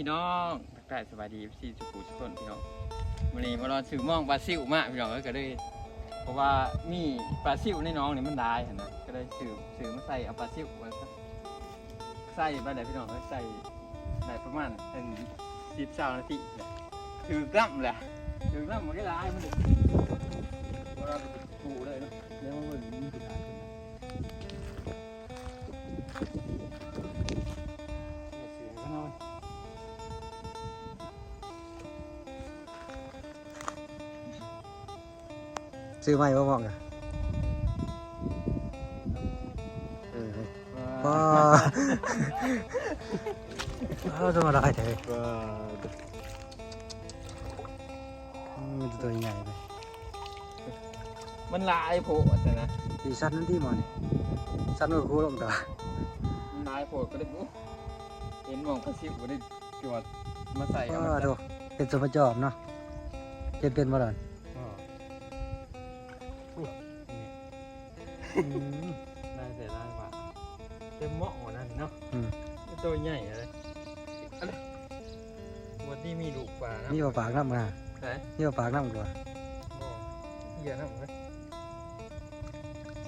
พี่น้องทักทายสวัสดีพี่สุขุสุขนพี่น้องวันนี้มารอซื้อหมองปลาซิวมากพี่น้องก็เลยเพราะว่ามีปลาซิวในน้องนี่มันได้เหั่นนะก็เลยซื้อซื้อมาใส่เอาปลาซิวมาใส่ไปได้พี่น้องก็ใส่ได้ประมาณเป็นสิบสามนาทีถือกล้ำแหละถือกล้ำมันก็ได้มันเลยเวลาปูเลยเนาะเดี๋ยวมันเหมือนมีสุดท้ายเสื ซื้อใหม่บ่บอกอะเออก็เอาธรรมดาเถอะมันตัวใหญ่ไปมันหลายโผล่แต่นะดีสั้นนั่นที่หมอนี่สั้นกว่าคู่ลงตัวมันหลายโผล่ก็ได้บุ๊เห็นหมองกระซิบก็ได้จวดมาใส่ก็เอามาดูเป็นสมประจอบเนาะเจ็บเป็นบ่ล่ะอ๋อ ได้เสียได้กว่าเต็มเหมาะกว่านั้นเนาะอืม ตัวใหญ่อะไรอะไรวันนี้มีลูกปลานะนี่ว่าปากน้ำมาไหนนี่ว่าปากน้ำกว่าโอ้เหี้ยนะผมเลย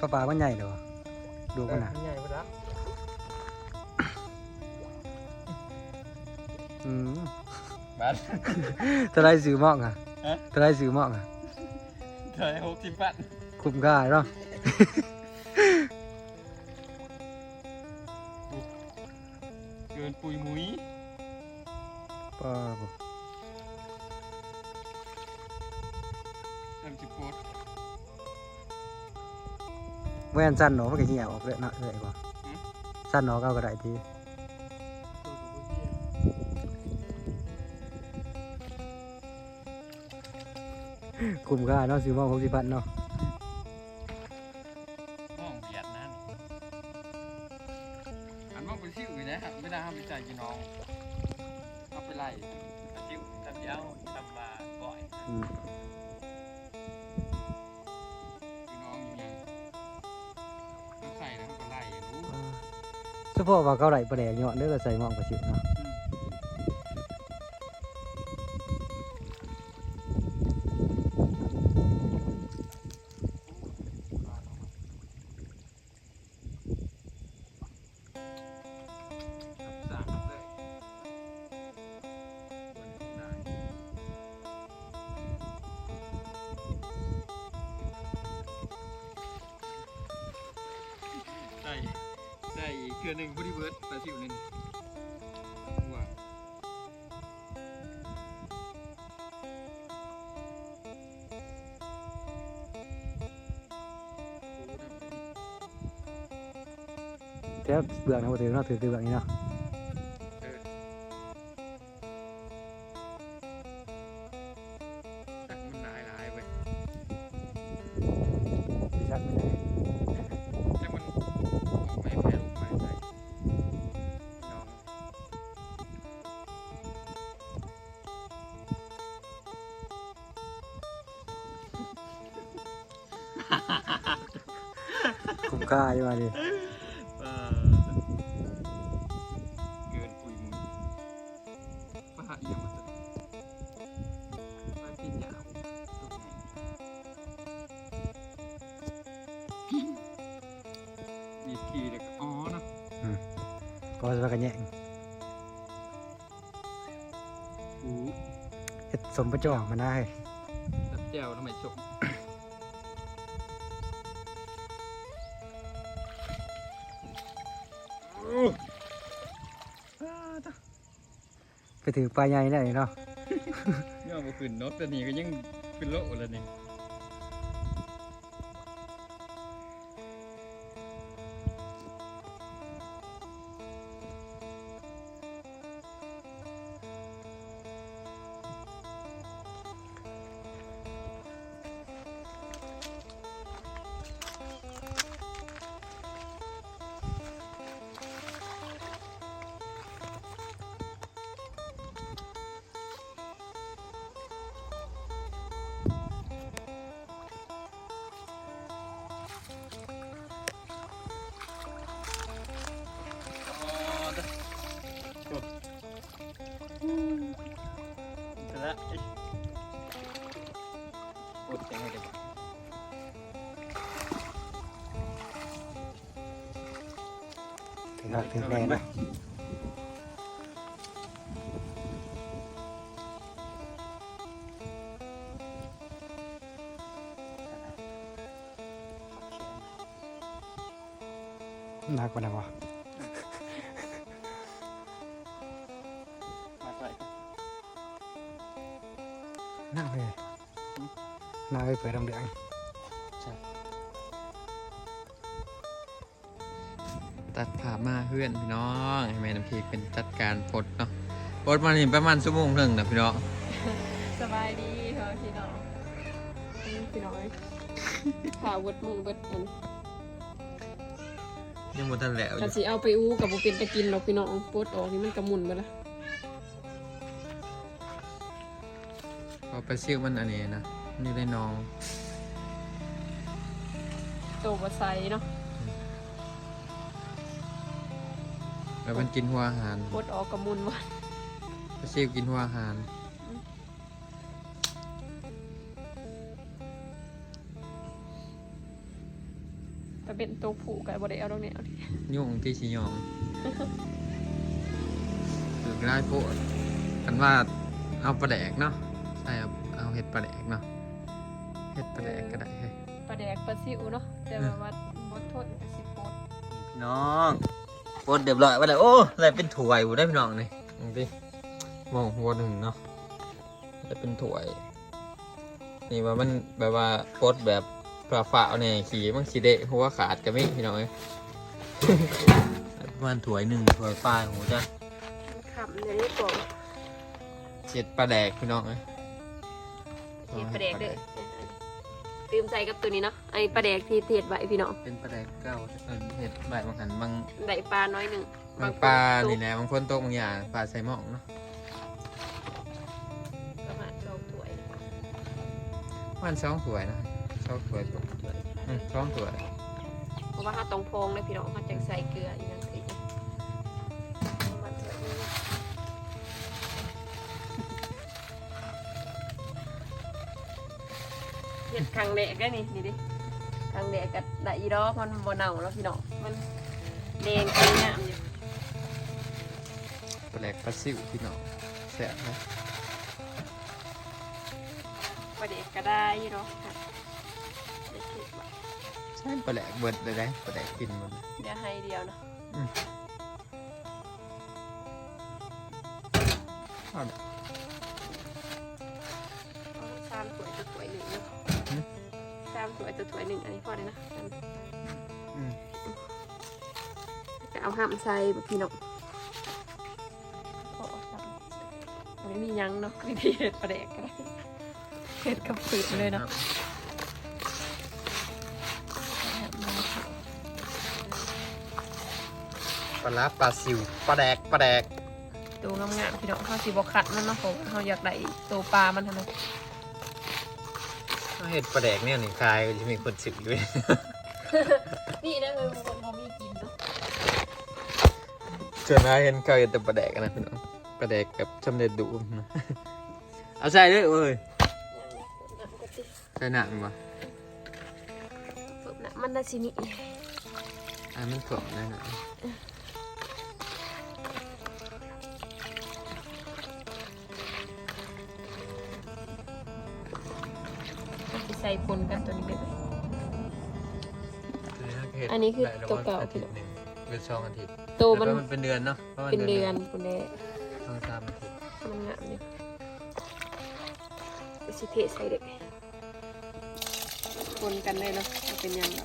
ก็ปากมันใหญ่เด้อดูมันน่ะใหญ่ปะละอืมบ้านตะไดซื้อหมอกอะฮะตะไดซื้อหมอกอะเธอหกสิบปันคุ้มค่าเนาะ กินปุยมุ้ยป้าบ่เต็มสิบโพดแว่นสั้นเนาะมันก็เหี่ยวออกเลยเนาะเลยกว่าสั้นเนาะก็เอาก็ได้ทีตัวดูเหี้ยคุ้มค่าเนาะซื้อหมอกหกสิบพันเนาะ อันว่าเป็นซิ่วอยู่นะครับไม่ได้ห้ามไปจ่ายกี่น้องเอาไปไล่ซิ่วทำยาวทำมาบ่อยอืมกี่น้องอยู่ยังต้องใส่แล้วก็ไล่รู้ เฉพาะว่าเขาได้ประแดกเนาะเด้อก็ใส่หมอกกระสิบเนาะ เกลือหนึ่งพอดีเบิร์ดปลาซิวหนึ่งว้าแท้เบื่อนะบ่ถือเนาะถือคือแบบนี้เนาะ คุ้มค่าอยู่ว่าดิเกินปุยมุยปลาเอียงมาตัวปลาตีนยาวมีขี่เด็กอ๋อเนาะก็จะว่ากันแย่งหูเฮ็ดสมประจอบมันได้ตับแจ่วทำไมชม ไปถือปลาใหญ่ได้เนาะย่อมาขึ้นเนาะแต่นี่ก็ยังเป็นโลแล้วนี่ พูดยังไงเดี๋ยวถึงรักถึงแน่นะหนักกว่าไหนวะ หนักเลยเปิดดำเดืองตัดภาพมาเพื่อนพี่น้องให้แม่น้ำพีเป็นจัดการปลดเนาะปลดมานี่ประมาณชั่วโมงหนึ่งนะพี่น้องสบายดีค่ะพี่น้องนี่พี่น้อยข่าวเบิดมือเบิดอันยังบ่ทันแล้วอกะยู่สิเอาไปอู้กับบ่เป็นตะกินหรอกพี่น้องปลดออกนี่มันกระมุนไปละพอไปซิ่วมันอันนี้นะ นี่ได้น้องโตบ่ไซเนาะแล้วมันกินหัวอาหารปลดออกกระมุนว่ะไปซิ่วกินหัวอาหารแต่เป็นตัวผู้ก็บ่ได้เอาดอกแนวดิยุ่งที่ชิยองถึงได้โพดกันว่าเอาปลาแดกเนาะใช่เอาเอาเห็ดปลาแดกเนาะ เห็ดปลาแดกก็ได้เฮ้ยปลาแดกปลาซิวเนาะแต่ว่าว่าบ่ทนก็สิปดพี่น้องปดเรียบร้อยไปแล้วโอ้อะไรเป็นถ่วยอยู่ได้พี่น้องนี่ดูดิมองหัวหนึ่งเนาะจะเป็นถ่วย นี่ว่ามันแบบว่าปดแบบปลาฝ่าเนี่ยขี่มันสีเดะหัวขาดก็ไม่พี่น้องเอ้ประมาณถ่วยหนึ่งถ่วยปลาหูจ้ะขำเดี๋ยวนี้ตัวเจ็ดปลาแดกพี่น้องเอ้ยเฮ็ดปลาแดกเด้อ ลืมใส่กับตัวนี้เนาะไอ้ปลาแดกที่เทศไว้พี่น้องเป็นปลาแดกเก้าเออเห็ดใบบางหันบางได้ปลาน้อยหนึงบางปลานี่แหละบางคนตกบางอย่างปลาใส่หม้องเนาะประมาณสองถ้วยมันสองถ้วยนะสองถ้วยตกถ้วยอืมสองถ้วยเพราะว่าเขาต้องพองเลยพี่น้องเขาจะใส่เกลืออีกอย่างสิประ เห็ดครั้งแรกได้นี่นี่ดิครั้งแรกกับได้อีดอกมันบ่เน่าแล้วพี่น้องมันแดงสวยงามอยู่ปลาแดกปลาซิวพี่น้องแซ่บนะประเด็กก็ได้อยู่เนาะค่ะได้เก็บไว้ใช่ปลาแดกเบิดเลยได้ปลาแดกกินหมันเดี๋ยวให้เดียวเนาะ หนึ่งอันนี้พอเลยนะอืมจะเอาห้ามใส่แบบพี่น้องโอ้สามอันนี้มียังเนาะวิธีเห็ดประเด็กก็ได้เห็ดกับฝืดเลยเนาะปลาร้าปลาซิวปลาแดกปลาแดกตัวงามๆพี่น้องเขาสีบกขัดมันเนาะผมเขาอยากได้ตัวปลามันทำไม ถ้าเห็ดปลาแดกเนี่ยนี่คายจะมีคนสิบด้วย นี่นะคือบางคนเขาไม่กินเนาะเจอหน้าเห็นเขาเห็นแต่ปลาแดกนะพี่น้องปลาแดกกับชำเร็จดูนะเอาใส่เลยเว้ยใส่หนังวะฝึกนะมันได้สินี่อันมันกรอบได้หนะ ใส่ปนกันตัวนี้เลยอัอันนี้คือตัวเก่าอาทิตย์หนึ่งเป็นสองอาทิตย์ตัวมันแล้วมันเป็นเดือนเนาะพราะมัเป็นเดือนคนแรกสองสามอาทิตย์มันงามอยู่จะสิเทใส่เด็กคนกันได้เนาะมันเป็นยังไง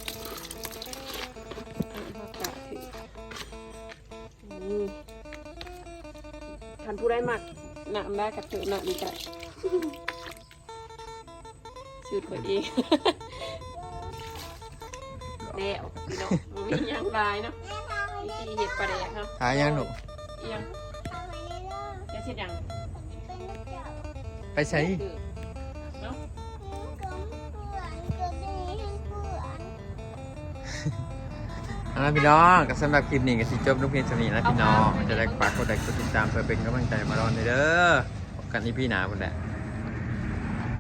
อันนี้พ่อกะถือนี่ทันผู้ได้หมักหนักได้กับถือหนักอีก ได้สูตรคนเองแล้วพี่น้องมันมีหยังหลายเนาะวิธีเห็ดปลาแดกเนาะหายังหนูเอียงจะเช็ดยังไปใช้เนาะเอาละพี่น้องก็สำหรับคลิปนี้ก็สิจบลูกเพลงชนี้แล้วพี่น้องจะได้ฝากกดไลค์กดติดตามเพื่อเป็นกำลังใจมารอนเด้อพบกันอีพี่หนาคนแหละ